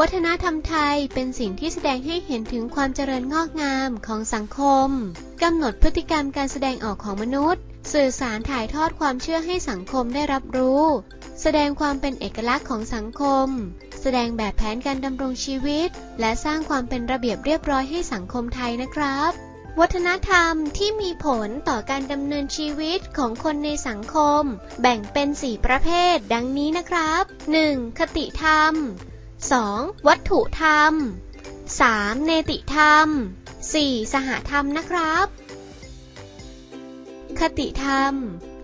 วัฒนธรรมไทยเป็นสิ่งที่แสดงให้เห็นถึงความเจริญงอกงามของสังคม กำหนดพฤติกรรมการแสดงออกของมนุษย์ สื่อสารถ่ายทอดความเชื่อให้สังคมได้รับรู้ แสดงความเป็นเอกลักษณ์ของสังคม แสดงแบบแผนการดำรงชีวิต และสร้างความเป็นระเบียบเรียบร้อยให้สังคมไทยนะครับ วัฒนธรรมที่มีผลต่อการดำเนินชีวิตของคนในสังคม แบ่งเป็น 4 ประเภท ดังนี้นะครับ 1. คติธรรม 2. วัตถุธรรม 3. เนติธรรม 4. สหธรรมนะครับ คติธรรม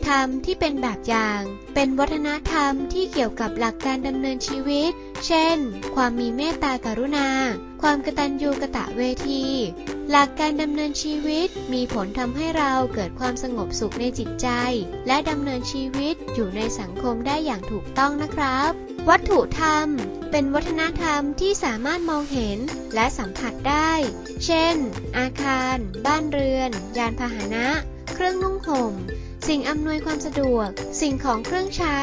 ธรรมที่เป็นแบบอย่าง เป็นวัฒนธรรมที่เกี่ยวกับหลักการดำเนินชีวิต เช่น ความมีเมตตากรุณา ความกตัญญูกะตะเวที หลักการดำเนินชีวิตมีผลทำให้เราเกิดความสงบสุขในจิตใจ และดำเนินชีวิตอยู่ในสังคมได้อย่างถูกต้องนะครับ วัตถุธรรม เป็นวัฒนธรรมที่สามารถมองเห็นและสัมผัสได้ เช่น อาคาร บ้านเรือน ยานพาหนะ เครื่องนุ่งห่ม สิ่งอำนวยความสะดวก สิ่งของเครื่องใช้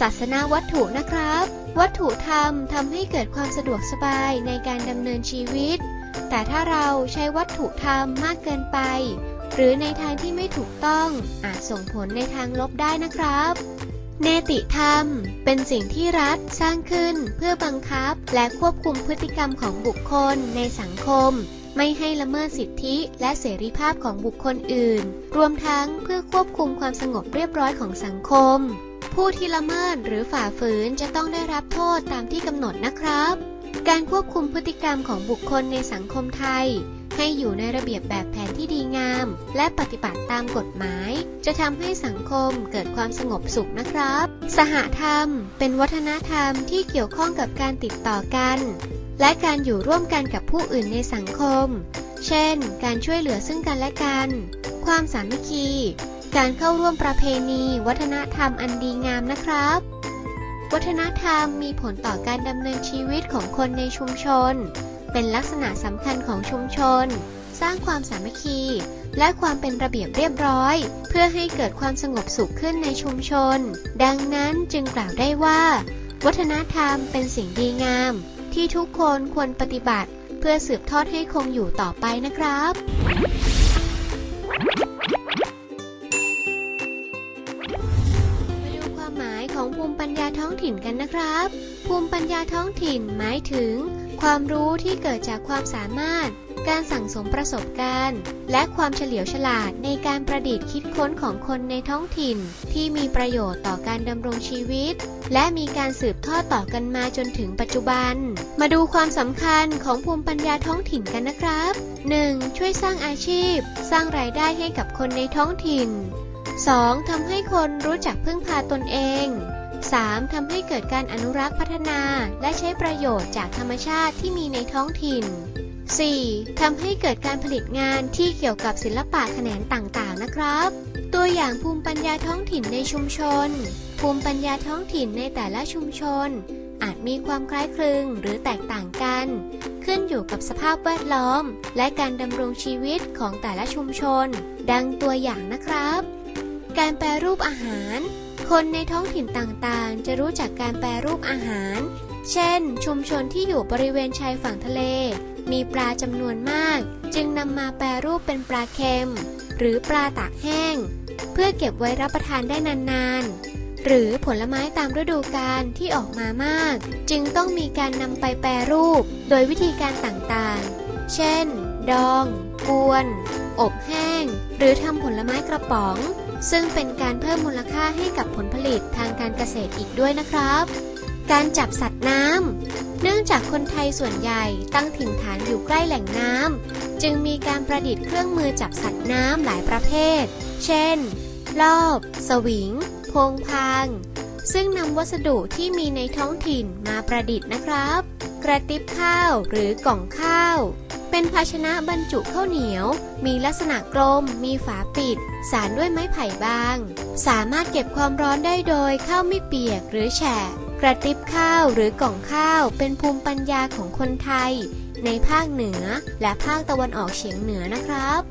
ศาสนาวัตถุนะครับ วัตถุธรรมทำให้เกิดความสะดวกสบายในการดำเนินชีวิต แต่ถ้าเราใช้วัตถุธรรมมากเกินไป หรือในทางที่ไม่ถูกต้องอาจส่งผลในทางลบได้นะครับเนติธรรม เป็นสิ่งที่รัฐสร้างขึ้นเพื่อบังคับและควบคุมพฤติกรรมของบุคคลในสังคม ไม่ให้ละเมิดสิทธิและเสรีภาพของบุคคลอื่น รวมทั้งเพื่อควบคุมความสงบเรียบร้อยของสังคม ผู้ที่ละเมิดหรือฝ่าฝืนจะต้องได้รับโทษตามที่กำหนดนะครับ การควบคุมพฤติกรรมของบุคคลในสังคมไทย ให้อยู่ในระเบียบแบบแผนที่ดีงาม และปฏิบัติตามกฎหมาย จะทำให้สังคมเกิดความสงบสุขนะครับ สหธรรม เป็นวัฒนธรรมที่เกี่ยวข้องกับการติดต่อกัน และการอยู่ร่วมกันกับผู้อื่นในสังคม เช่น การช่วยเหลือซึ่งกันและกัน ความสามัคคี การเข้าร่วมประเพณี วัฒนธรรมอันดีงามนะครับ วัฒนธรรมมีผลต่อการดำเนินชีวิตของคนในชุมชน เป็นลักษณะสำคัญของชุมชน สร้างความสามัคคี และความเป็นระเบียบเรียบร้อย เพื่อให้เกิดความสงบสุขขึ้นในชุมชน ดังนั้นจึงกล่าวได้ว่า วัฒนธรรมเป็นสิ่งดีงาม ที่ทุกคนควรปฏิบัติ เพื่อสืบทอดให้คงอยู่ต่อไปนะครับ มาดูความหมายของภูมิปัญญาท้องถิ่นกันนะครับ ภูมิปัญญาท้องถิ่นหมายถึง ความรู้ที่เกิดจากความสามารถ การสั่งสมประสบการณ์ และความเฉลียวฉลาดในการประดิษฐ์คิดค้นของคนในท้องถิ่น ที่มีประโยชน์ต่อการดำรงชีวิต และมีการสืบทอดต่อกันมาจนถึงปัจจุบัน มาดูความสำคัญของภูมิปัญญาท้องถิ่นกันนะครับ 1. ช่วยสร้างอาชีพ สร้างรายได้ให้กับคนในท้องถิ่น 2. ทำให้คนรู้จักพึ่งพาตนเอง 3. ทำให้เกิดการอนุรักษ์พัฒนา และใช้ประโยชน์จากธรรมชาติที่มีในท้องถิ่น 4. ทำให้เกิดการผลิตงานที่เกี่ยวกับศิลปะแขนงต่างๆ นะครับ ตัวอย่างภูมิปัญญาท้องถิ่นในชุมชน ภูมิปัญญาท้องถิ่นในแต่ละชุมชน อาจมีความคล้ายคลึงหรือแตกต่างกัน ขึ้นอยู่กับสภาพแวดล้อม และการดำรงชีวิตของแต่ละชุมชน ดังตัวอย่างนะครับ การแปรรูปอาหาร คนในท้องถิ่นต่างๆ จะรู้จักการแปรรูปอาหาร เช่น ชุมชนที่อยู่บริเวณชายฝั่งทะเล มีปลาจำนวนมาก จึงนำมาแปรรูปเป็นปลาเค็ม หรือปลาตากแห้ง เพื่อเก็บไว้รับประทานได้นานๆ หรือผลไม้ตามฤดูกาลที่ออกมามาก จึงต้องมีการนำไปแปรรูป โดยวิธีการต่างๆ เช่น ดอง กวน อบแห้ง หรือทำผลไม้กระป๋อง ซึ่งเป็นการเพิ่มมูลค่าให้กับผลผลิตทางการเกษตรอีกด้วยนะครับ การจับสัตว์น้ำ เนื่องจากคนไทยส่วนใหญ่ตั้งถิ่นฐานอยู่ใกล้แหล่งน้ำ จึงมีการประดิษฐ์เครื่องมือจับสัตว์น้ำหลายประเภท เช่น รอบ สวิง พงพาง ซึ่งนำวัสดุที่มีในท้องถิ่นมาประดิษฐ์นะครับ กระติบข้าวหรือกล่องข้าว เป็นภาชนะบรรจุข้าวเหนียว มีลักษณะกลม มีฝาปิด สารด้วยไม้ไผ่บาง สามารถเก็บความร้อนได้โดยข้าวไม่เปียกหรือแฉะ กระติบข้าวหรือกล่องข้าวเป็นภูมิปัญญาของคนไทย ในภาคเหนือและภาคตะวันออกเฉียงเหนือนะครับ